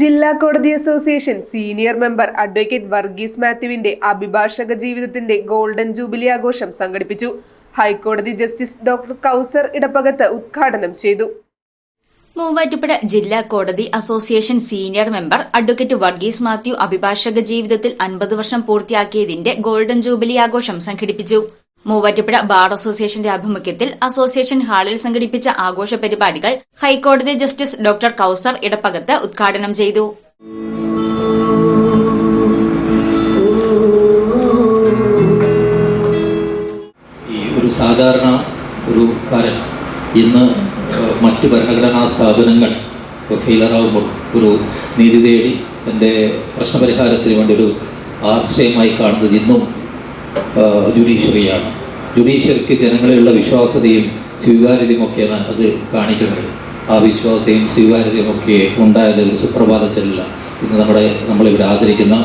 ജില്ലാ കോടതി association senior member advocate Varghese മാത്യുവിന്റെ അഭിഭാഷക ജീവിതത്തിന്റെ ഗോൾഡൻ ജൂബിലി ആഘോഷം സംഘടിപ്പിച്ചു. ഹൈക്കോടതി ജസ്റ്റിസ് ഡോക്ടർ കൗസർ ഇടപ്പകത്ത് ഉദ്ഘാടനം ചെയ്തു. മൂവാറ്റുപുഴ ജില്ലാ കോടതി association senior member advocate Varghese Mathew അഭിഭാഷക ജീവിതത്തിൽ അൻപത് വർഷം പൂർത്തിയാക്കിയതിന്റെ ഗോൾഡൻ ജൂബിലി ആഘോഷം സംഘടിപ്പിച്ചു. മൂവാറ്റുപുഴ ബാർ അസോസിയേഷന്റെ ആഭിമുഖ്യത്തിൽ അസോസിയേഷൻ ഹാളിൽ സംഘടിപ്പിച്ച ആഘോഷ പരിപാടികൾ ഹൈക്കോടതി ജസ്റ്റിസ് ഡോക്ടർ കൌസർ ഇടപ്പകത്ത് ഉദ്ഘാടനം ചെയ്തു. ഒരു സാധാരണ ഒരു കാരൻ ഇന്ന് മറ്റ് ഭരണഘടനാ സ്ഥാപനങ്ങൾ ഫെയിലറാകുമ്പോൾ ഒരു നീതി തേടി തന്റെ പ്രശ്നപരിഹാരത്തിന് വേണ്ടി ഒരു ആശ്രയമായി കാണുന്നത് ഇന്നും ജുഡീഷ്യറിയാണ്. ജുഡീഷ്യറിക്ക് ജനങ്ങളിലുള്ള വിശ്വാസതയും സ്വീകാര്യതയും ഒക്കെയാണ് അത് കാണിക്കുന്നത്. ആ വിശ്വാസയും സ്വീകാര്യതയും ഒക്കെ ഉണ്ടായത് ഒരു സുപ്രഭാതത്തിലല്ല. ഇന്ന് നമ്മുടെ നമ്മളിവിടെ ആദരിക്കുന്ന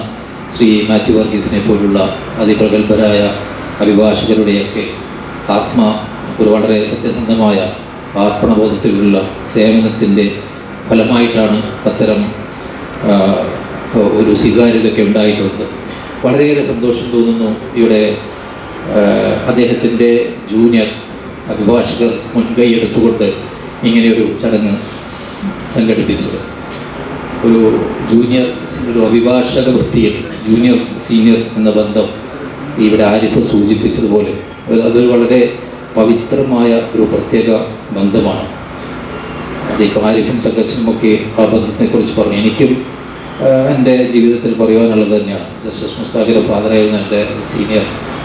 ശ്രീ മാത്യു വർഗീസിനെ പോലുള്ള അതിപ്രഗത്ഭരായ അഭിഭാഷകരുടെയൊക്കെ ആത്മ ഒരു വളരെ സത്യസന്ധമായ ആത്മബോധത്തിലുള്ള സേവനത്തിന്റെ ഫലമായിട്ടാണ് അത്തരം ഒരു സ്വീകാര്യതയൊക്കെ ഉണ്ടായിട്ടുള്ളത്. വളരെയേറെ സന്തോഷം തോന്നുന്നു. ഇവിടെ അദ്ദേഹത്തിന്റെ ജൂനിയർ അഭിഭാഷകർ മുൻകൈ എടുത്തുകൊണ്ട് ഇങ്ങനെയൊരു ചടങ്ങ് സംഘടിപ്പിച്ചത്. ഒരു ജൂനിയർ ഒരു അഭിഭാഷക വൃത്തിയിൽ ജൂനിയർ സീനിയർ എന്ന ബന്ധം ഇവിടെ ആരിഫ് സൂചിപ്പിച്ചതുപോലെ അത് അതൊരു വളരെ പവിത്രമായ ഒരു പ്രത്യേക ബന്ധമാണ്. അദ്ദേഹം ആരിഫും തകച്ചുമൊക്കെ ആ ബന്ധത്തെക്കുറിച്ച് പറഞ്ഞു. എനിക്കും എന്റെ ജീവിതത്തിൽ പറയുവാനുള്ളത് തന്നെയാണ്. ജസ്റ്റിസ് മുസ്താഖിന്റെ ഫാദറായിരുന്ന എന്റെ സീനിയർ.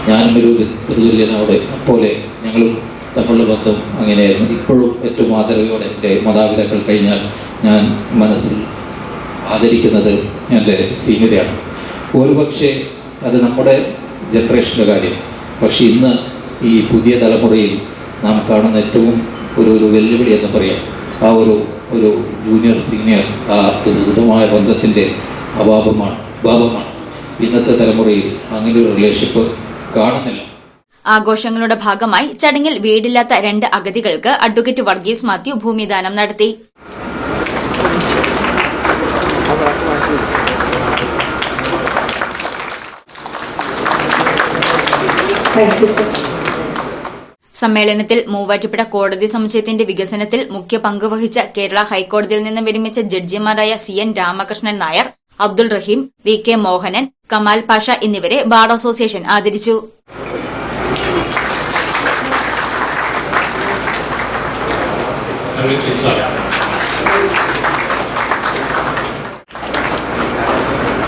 ഞാനും ഒരു പിതൃതുല്യനോട് പോലെ ഞങ്ങളും തമ്മിലുള്ള ബന്ധം അങ്ങനെയായിരുന്നു. ഇപ്പോഴും ഏറ്റവും മാതൃകയോടെ എന്റെ മാതാപിതാക്കൾ കഴിഞ്ഞാൽ ഞാൻ മനസ്സിൽ ആദരിക്കുന്നത് എന്റെ സീനിയറാണ്. ഒരുപക്ഷെ അത് നമ്മുടെ ജനറേഷന്റെ കാര്യം. പക്ഷേ ഇന്ന് ഈ പുതിയ തലമുറയിൽ നാം കാണുന്ന ഏറ്റവും ഒരു ഒരു വെല്ലുവിളി എന്ന് പറയാം. ആ ഒരു ഒരു ജൂനിയർ സീനിയർ ആ ഒരു ദൃഢമായ ബന്ധത്തിന്റെ അഭാവമാണ് അഭാവമാണ് ഇന്നത്തെ തലമുറയിൽ അങ്ങനെ ഒരു റിലേഷൻഷിപ്പ് കാണുന്നില്ല. ആഘോഷങ്ങളുടെ ഭാഗമായി ചടങ്ങിൽ വീടില്ലാത്ത രണ്ട് അഗതികൾക്ക് അഡ്വക്കേറ്റ് വർഗീസ് മാത്യു ഭൂമിദാനം നടത്തി. സമ്മേളനത്തിൽ മൂവാറ്റുപുഴ കോടതി സമുച്ചയത്തിന്റെ വികസനത്തിൽ മുഖ്യ പങ്കുവഹിച്ച കേരള ഹൈക്കോടതിയിൽ നിന്ന് വിരമിച്ച ജഡ്ജിമാരായ C N Ramakrishnan Nair Abdul Rahim V K Mohanan Kamal Pasha എന്നിവരെ ബാർ അസോസിയേഷൻ ആദരിച്ചു.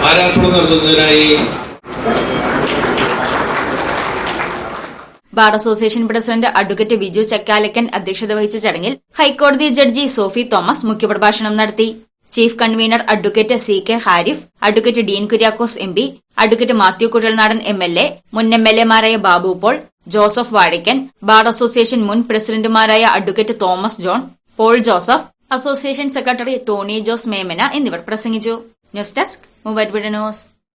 ആരാർപ്പണം നടത്തുന്നതിനായി bar association president advocate Viju Chakkalakkan അധ്യക്ഷത വഹിച്ച ചടങ്ങിൽ ഹൈക്കോടതി ജഡ്ജി സോഫി തോമസ് മുഖ്യപ്രഭാഷണം നടത്തി. Chief convener advocate C K Harif advocate Dean Kuriakose M P advocate Mathew Kuzhalnadan M L A മുൻ എം എൽ എമാരായ ബാബു പോൾ ജോസഫ് വാഴയ്ക്കൻ ബാർ അസോസിയേഷൻ മുൻ പ്രസിഡന്റുമാരായ advocate Thomas John Paul Joseph association secretary Tony Jose Memana എന്നിവർ പ്രസംഗിച്ചു. News desk Muvattupuzha news.